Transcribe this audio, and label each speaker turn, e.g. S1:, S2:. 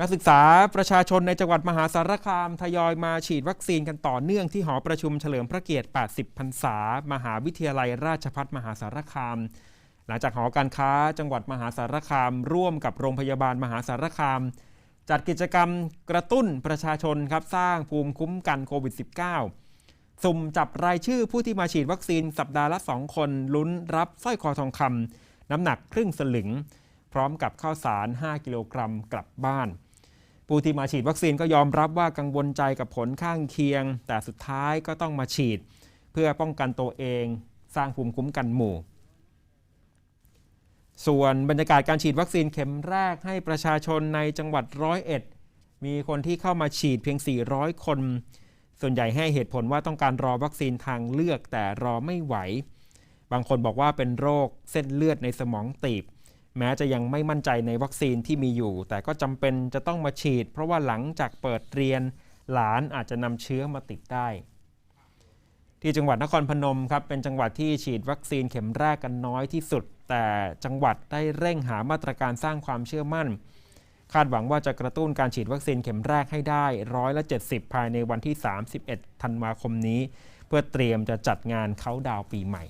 S1: นักศึกษาประชาชนในจังหวัดมหาสารคามทยอยมาฉีดวัคซีนกันต่อเนื่องที่หอประชุมเฉลิมพระเกียรติ 80 พรรษา มหาวิทยาลัยราชภัฏมหาสารคาม หลังจากหอการค้าจังหวัดมหาสารคาม ร่วมกับโรงพยาบาลมหาสารคาม จัดกิจกรรมกระตุ้นประชาชนครับสร้างภูมิคุ้มกันโควิด -19 สุ่มจับรายชื่อผู้ที่มาฉีดวัคซีนสัปดาห์ละ 2 คนลุ้นรับสร้อยคอทองคำน้ำหนักครึ่งสลึง พร้อมกับข้าวสาร 5 กิโลกรัมกลับบ้านผู้ที่มาฉีดวัคซีนก็ยอมรับว่ากังวลใจกับผลข้างเคียง แต่สุดท้ายก็ต้องมาฉีด เพื่อป้องกันตัวเอง สร้างภูมิคุ้มกันหมู่ ส่วนบรรยากาศการฉีดวัคซีนเข็มแรกให้ประชาชนในจังหวัดร้อยเอ็ดมีคนที่เข้ามาฉีดเพียง 400 คน ส่วนใหญ่ให้เหตุผลว่าต้องการรอวัคซีนทางเลือกแต่รอไม่ไหว บางคนบอกว่าเป็นโรคเส้นเลือดในสมองตีบ แม้จะยังไม่มั่นใจในวัคซีนที่มีอยู่ แต่ก็จำเป็นจะต้องมาฉีด เพราะว่าหลังจากเปิดเรียนหลานอาจจะนำเชื้อมาติดได้ ที่จังหวัดนครพนมครับเป็นจังหวัดที่ฉีดวัคซีนเข็มแรกกันน้อยที่สุด แต่จังหวัดได้เร่งหามาตรการสร้างความเชื่อมั่น คาดหวังว่าจะกระตุ้นการฉีดวัคซีนเข็มแรกให้ได้ร้อยละ70 ภายในวันที่ 31 ธันวาคมนี้ เพื่อเตรียมจะจัดงานเขาดาวปีใหม่